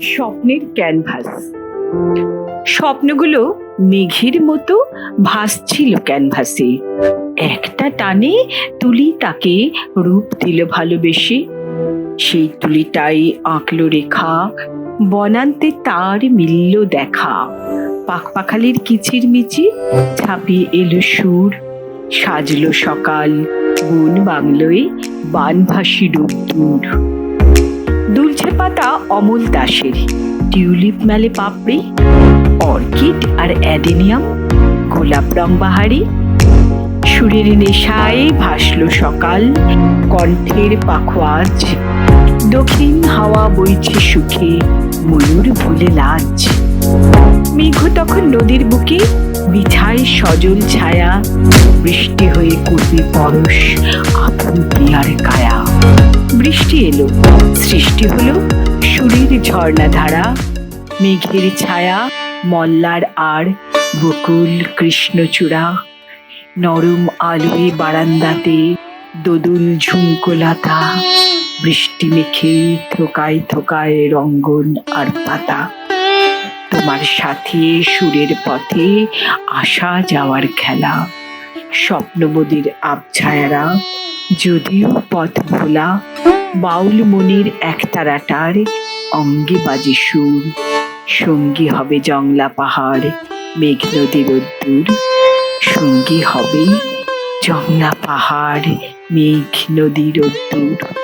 স্বপ্নের ক্যানভাস। স্বপ্নগুলো মেঘের মতো ভাসছিল ক্যানভাসে। একটা টানে তুলি তাকে রূপ দিল ভালোবেসে। সেই তুলিটাই আঁকলো রেখা, বনান্তে তার মিলল দেখা। পাকপাখালির কিচির মিচি ছাপিয়ে এলো সুর। সাজলো সকাল বন বাংলোয় বানভাসী রোদ্দুর। দুলছে পাতা অমল দাসের। টিউলিপ মেলে পাপড়ি, অর্কিড আর অ্যাডেনিয়াম, গোলাপ রং বাহারি। সুরের নেশায় ভাসলো সকাল, কণ্ঠের পাখোয়াজ। দক্ষিণ হাওয়া বইছে সুখে, ময়ূর ভুলে লাজ। মেঘ তখন নদীর বুকে, বিছায় সজল ছায়া। বৃষ্টি হয়ে করবে পরশ, আপন পিয়ার কায়া। বৃষ্টি এলো। সৃষ্টি হলো সুরের ঝর্ণাধারা, মেঘের ছায়া, মল্লার আর বকুল কৃষ্ণচূড়া নরম আলোয় বারান্দাতে দোদুল ঝুমকোলাতা, বৃষ্টি মেখে থোকায় থোকায় রঙ্গন আর পাতা। তোমার সাথে সুরের পথে আসা যাওয়ার খেলা স্বপ্নবদীর আবছায়ারা যদিও পথ ভোলা বাউল মনির একতারাটার অঙ্গে বাজে সুর। সঙ্গী হবে জংলা পাহাড়, মেঘ নদী রোদ্দুর। সঙ্গী হবে জংলা পাহাড়, মেঘ নদীর রোদ্দুর।